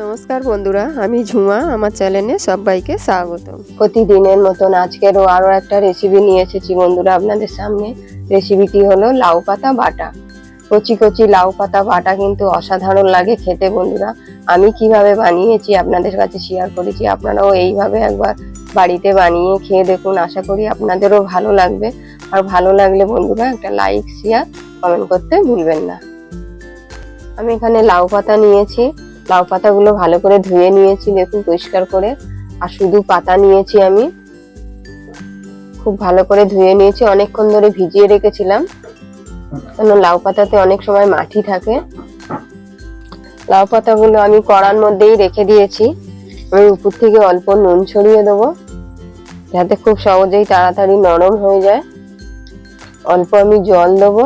নমস্কার বন্ধুরা, আমি ঝুমা, আমার চ্যানেলে সবাইকে স্বাগত। প্রতিদিনের মতন আজকেরও আরও একটা রেসিপি নিয়ে এসেছি বন্ধুরা আপনাদের সামনে। রেসিপিটি হলো লাউ পাতা বাটা। কচি কচি লাউ পাতা বাটা কিন্তু অসাধারণ লাগে খেতে বন্ধুরা। আমি কীভাবে বানিয়েছি আপনাদের কাছে শেয়ার করেছি, আপনারাও এইভাবে একবার বাড়িতে বানিয়ে খেয়ে দেখুন। আশা করি আপনাদেরও ভালো লাগবে। আর ভালো লাগলে বন্ধুরা একটা লাইক শেয়ার কমেন্ট করতে ভুলবেন না। আমি এখানে লাউ পাতা নিয়েছি। লাউ পাতাগুলো ভালো করে ধুয়ে নিয়েছি, দেখুন পরিষ্কার করে। আর শুধু পাতা নিয়েছি আমি। খুব ভালো করে ধুয়ে নিয়েছি, অনেকক্ষণ ধরে ভিজিয়ে রেখেছিলাম। কেন, লাউ পাতাতে অনেক সময় মাটি থাকে। লাউ পাতাগুলো আমি কড়ার মধ্যেই রেখে দিয়েছি। আমি উপর থেকে অল্প নুন ছড়িয়ে দেবো, যাতে খুব সহজেই তাড়াতাড়ি নরম হয়ে যায়। অল্প আমি জল দেবো।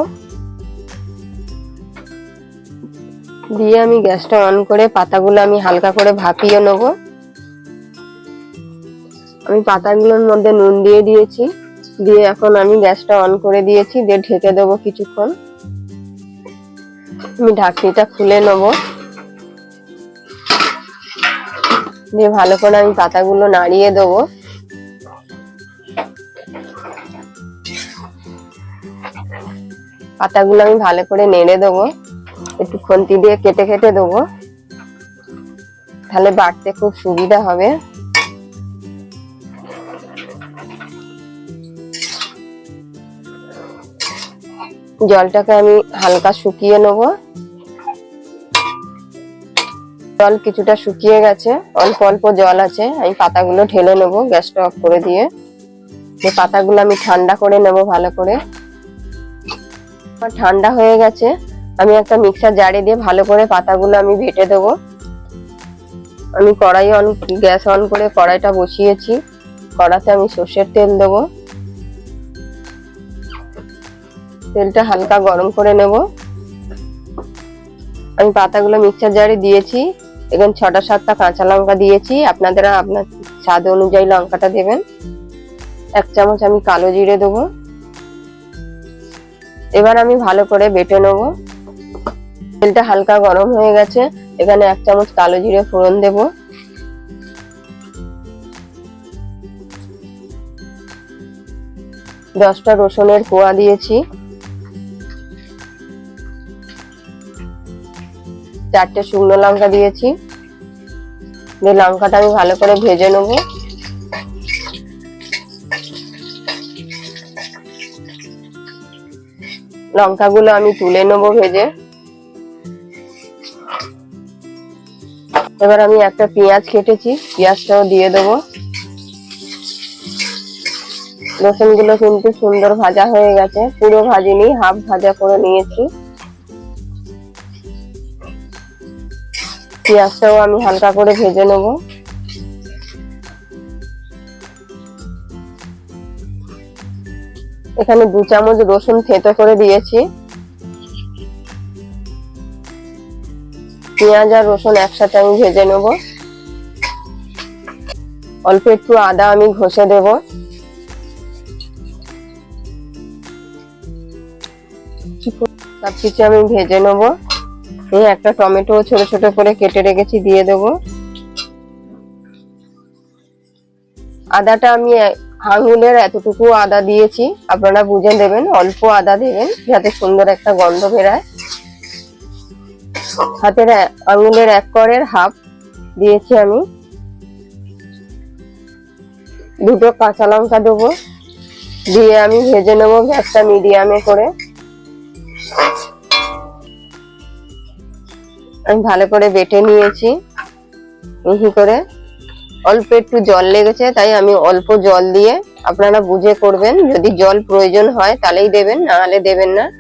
দিয়ে আমি গ্যাসটা অন করে পাতাগুলো আমি হালকা করে ভাপিয়ে নেব। আমি পাতাগুলোর মধ্যে নুন দিয়ে দিয়েছি। দিয়ে এখন আমি গ্যাসটা অন করে দিয়েছি, দিয়ে ঢেকে দেবো কিছুক্ষণ। আমি ঢাকনিটা খুলে নেব। দিয়ে ভালো করে আমি পাতাগুলো নাড়িয়ে দেবো। পাতাগুলো আমি ভালো করে নেড়ে দেবো। একটু খুন্তি দিয়ে কেটে কেটে দেবো। তাহলে বাটতে খুব সুবিধা হবে। জলটাকে আমি হালকা শুকিয়ে নেব। জল কিছুটা শুকিয়ে গেছে। অল্প অল্প জল আছে। আমি পাতাগুলো ঢেলে নেব গ্যাসটা অফ করে দিয়ে। পাতাগুলো আমি ঠান্ডা করে নেব ভালো করে। ঠান্ডা হয়ে গেছে। আমি একটা মিক্সার জারে দিয়ে ভালো করে পাতাগুলো আমি বেটে দেবো। আমি কড়াই অন গ্যাস অন করে কড়াইটা বসিয়েছি। কড়াতে আমি সর্ষের তেল দেবো। তেলটা হালকা গরম করে নেব। আমি পাতাগুলো মিক্সার জারে দিয়েছি। এখানে ছটা সাতটা কাঁচা লঙ্কা দিয়েছি। আপনারা আপনার স্বাদ অনুযায়ী লঙ্কাটা দেবেন। এক চামচ আমি কালো জিরে দেবো। এবার আমি ভালো করে বেটে নেব। তেলটা হালকা গরম হয়ে গেছে। এখানে এক চামচ কালো জিরে ফোড়ন দেব। দশটা রসুনের কোয়া দিয়েছি। চারটে শুকনো লঙ্কা দিয়েছি। দিয়ে লঙ্কাটা আমি ভালো করে ভেজে নেব। লঙ্কাগুলো আমি তুলে নেব ভেজে। এবার আমি একটা পেঁয়াজ কেটেছি, পেঁয়াজটাও দিয়ে দেবো। রসুনগুলো কিন্তু সুন্দর ভাজা হয়ে গেছে, পুরো ভাজিনি, হাফ ভাজা করে নিয়েছি। পেঁয়াজটাও আমি হালকা করে ভেজে নেব। এখানে দু চামচ রসুন থেতো করে দিয়েছি। পেঁয়াজ আর রসুন একসাথে আমি ভেজে নেব। অল্প একটু আদা আমি ঘষে দেব। সবকিছু আমি ভেজে নেব। এই একটা টমেটো ছোট ছোট করে কেটে রেখেছি, দিয়ে দেব। আদাটা আমি আঙুলের এতটুকু আদা দিয়েছি। আপনারা বুঝে দেবেন অল্প আদা দেবেন, যাতে সুন্দর একটা গন্ধ বেরায়। হাতের আঙুলের এক করের হাফ দিয়েছি আমি। দুটো কাঁচা লঙ্কা দেবো। দিয়ে আমি ভেজে নেব গ্যাসটা মিডিয়ামে করে। আমি ভালো করে বেটে নিয়েছি। মিহি করে। অল্প একটু জল লেগেছে, তাই আমি অল্প জল দিয়ে আপনারা বুঝে করবেন। যদি জল প্রয়োজন হয় তাহলেই দেবেন, না হলে দেবেন না।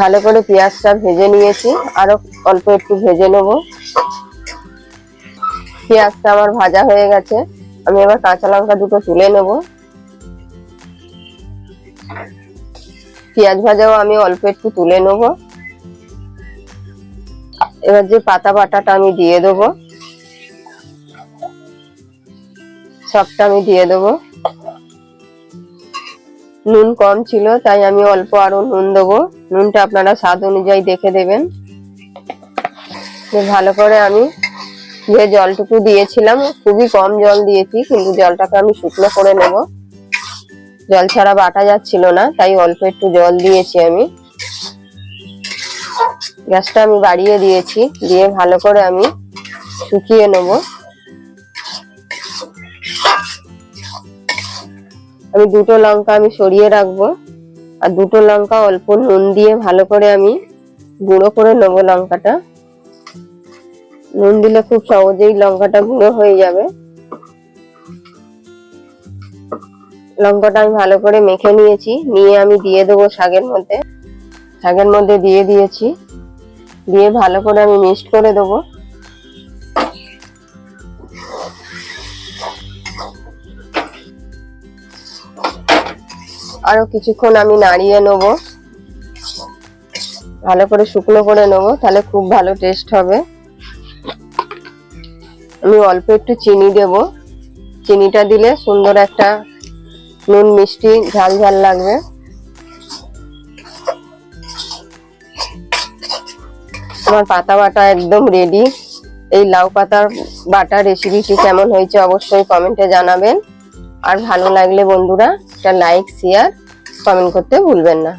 ভালো করে পেঁয়াজটা ভেজে নিয়েছি। আরও অল্প একটু ভেজে নেব। পেঁয়াজটা আমার ভাজা হয়ে গেছে। আমি এবার কাঁচা লঙ্কা দুটো তুলে নেব। পেঁয়াজ ভাজাও আমি অল্প একটু তুলে নেব। এবার যে পাতা বাটাটা আমি দিয়ে দেবো, সবটা আমি দিয়ে দেবো। নুন কম ছিল, তাই আমি অল্প আরও নুন দেবো। নুনটা আপনারা স্বাদ অনুযায়ী দেখে দেবেন। ভালো করে আমি যে জলটুকু দিয়েছিলাম, খুবই কম জল দিয়েছি, কিন্তু জলটাকে আমি শুকনো করে নেব। জল ছাড়া বাটা যাচ্ছিল না, তাই অল্প একটু জল দিয়েছি আমি। গ্যাসটা আমি বাড়িয়ে দিয়েছি, দিয়ে ভালো করে আমি শুকিয়ে নেব। আমি দুটো লঙ্কা আমি সরিয়ে রাখব। আর দুটো লঙ্কা অল্প নুন দিয়ে ভালো করে আমি গুঁড়ো করে নেব লঙ্কাটা। নুন দিলে খুব সহজেই লঙ্কাটা গুঁড়ো হয়ে যাবে। লঙ্কাটা আমি ভালো করে মেখে নিয়েছি। নিয়ে আমি দিয়ে দেবো শাকের মধ্যে। শাকের মধ্যে দিয়ে দিয়েছি। দিয়ে ভালো করে আমি মিক্সড করে দেবো। আরও কিছুক্ষণ আমি নাড়িয়ে নেব। ভালো করে শুকনো করে নেব, তাহলে খুব ভালো টেস্ট হবে। আমি অল্প একটু চিনি দেব। চিনিটা দিলে সুন্দর একটা নুন মিষ্টি ঝাল ঝাল লাগবে। আমার পাতা বাটা একদম রেডি এই লাউ পাতার বাটা রেসিপিটি কেমন হয়েছে অবশ্যই কমেন্টে জানাবেন। আর ভালো লাগলে বন্ধুরা একটা লাইক শেয়ার কমেন্ট করতে ভুলবেন না।